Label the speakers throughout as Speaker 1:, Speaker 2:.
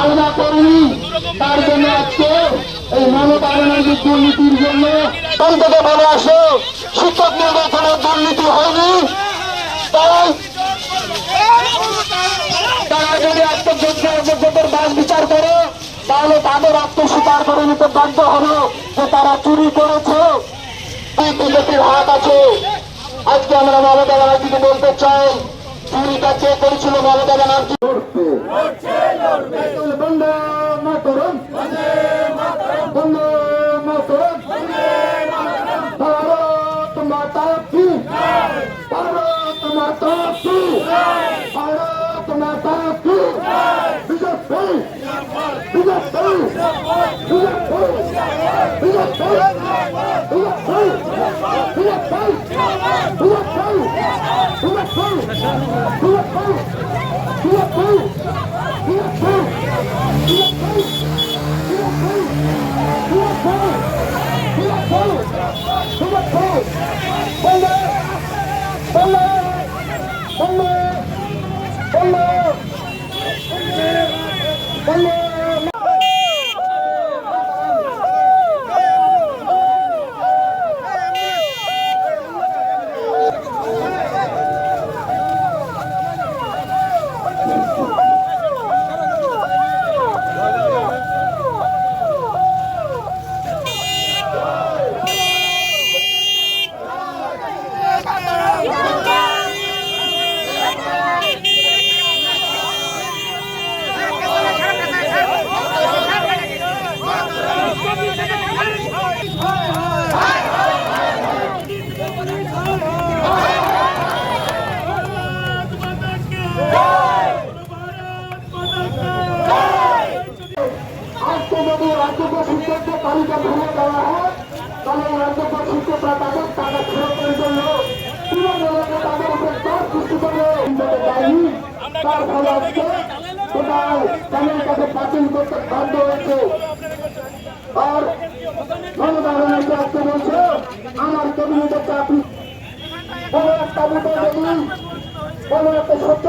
Speaker 1: আলাদা করেনি। তার জন্য আজকে এই মমতা ব্যানার্জির দুর্নীতির জন্য অন্তত বলে আসো, শিক্ষক নির্বাচনে দুর্নীতি হয়নি। তাই তারা যদি আত্মযোগ্য অযোগ্যদের বাস বিচার করে, তাহলে তাদের আত্মস্বীকার করে নিতে বাধ্য হলো যে তারা চুরি করেছে। বিজেপির হাত আছে। আজকে আমরা মমতা ব্যানার্জিকে বলতে চাই চুরিটা কে করেছিল মমতা ব্যানার্জি। ভারত মাতা কি? ভারত মাতা কি? ভারত মাতা কি? BJP. BJP. BJP. BJP. BJP. Hello! শিক্ষকরা শিক্ষকরা তাদের টাকা ফেরত করে দিল তার সৃষ্টি করল হিসেবে যায়নি তার ফলে আজকে টোটাল তামিলটাকে বাতিল করতে আমার ক্যাবিনেটে আপনি কোনো একটা বুটে যদি কোনো একটা সত্য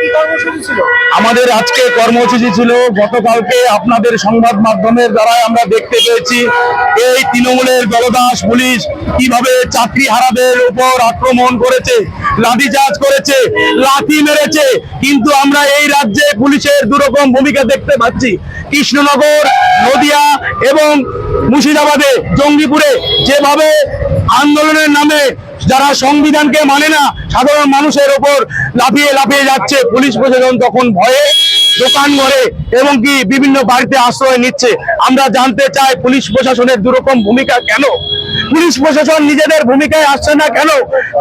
Speaker 1: কি কর্মসূচি ছিল?
Speaker 2: আমাদের আজকে কর্মসূচি ছিল, গতকালকে আপনাদের সংবাদ মাধ্যমের দ্বারা আমরা দেখতে পেয়েছি এই তৃণমূলের দলদাস পুলিশ কীভাবে চাকরি হারাদের উপর আক্রমণ করেছে, লাঠিচার্জ করেছে লাঠি মেরেছে। কিন্তু আমরা এই রাজ্যে পুলিশের দুরকম ভূমিকা দেখতে পাচ্ছি। কৃষ্ণনগর, নদিয়া এবং মুর্শিদাবাদে, জঙ্গিপুরে যেভাবে আন্দোলনের নামে যারা সংবিধানকে মানে না, সাধারণ মানুষের ওপর লাফিয়ে লাফিয়ে যাচ্ছে। পুলিশ প্রশাসন তখন ভয়ে দোকান ঘরে এবং কি বিভিন্ন বাড়িতে আশ্রয় নিচ্ছে। আমরা জানতে চাই পুলিশ প্রশাসনের দুরকম ভূমিকা কেন? পুলিশ প্রশাসন নিজেদের ভূমিকায় আসছে না কেন?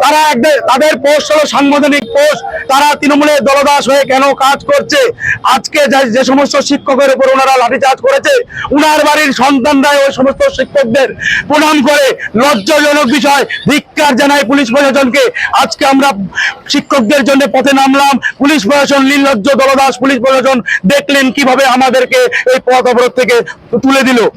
Speaker 2: তারা তাদের পোস্ট হলো সাংবিধানিক পোস্ট তারা তৃণমূলের দলদাস হয়ে কেন কাজ করছে? আজকে যে- সমস্ত শিক্ষকের উপর ওনারা লাঠিচার্জ করেছে, উনার বাড়ির সন্তানরা ওই সমস্ত শিক্ষকদের প্রণাম করে। লজ্জাজনক বিষয়, ধিক্কার জানায় পুলিশ প্রশাসনকে। আজকে আমরা শিক্ষকদের জন্য পথে নামলাম। পুলিশ প্রশাসন নির্লজ্জ দলদাস পুলিশ প্রশাসন দেখলেন কীভাবে আমাদেরকে এই পথ অবরোধ থেকে তুলে দিল।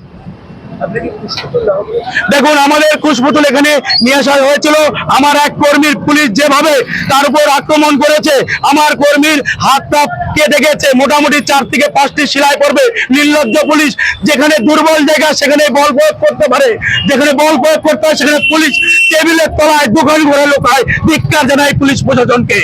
Speaker 2: দেখুন, আমাদের কুশপুতুল এখানে নিয়ে আসা হয়েছিল। আমার এক কর্মীর পুলিশ যেভাবে তার উপর আক্রমণ করেছে, আমার কর্মীর হাতটা কেটে গেছে। মোটামুটি চার থেকে পাঁচটি সেলাই পড়বে নির্লজ্জ পুলিশ। যেখানে দুর্বল জায়গা, সেখানে বল প্রয়োগ করতে পারে। যেখানে বল প্রয়োগ করতে হয়, সেখানে পুলিশ টেবিলের তলায় দোকান ঘরে লোকায়। ধিক্কার জানায় পুলিশ প্রশাসনকে।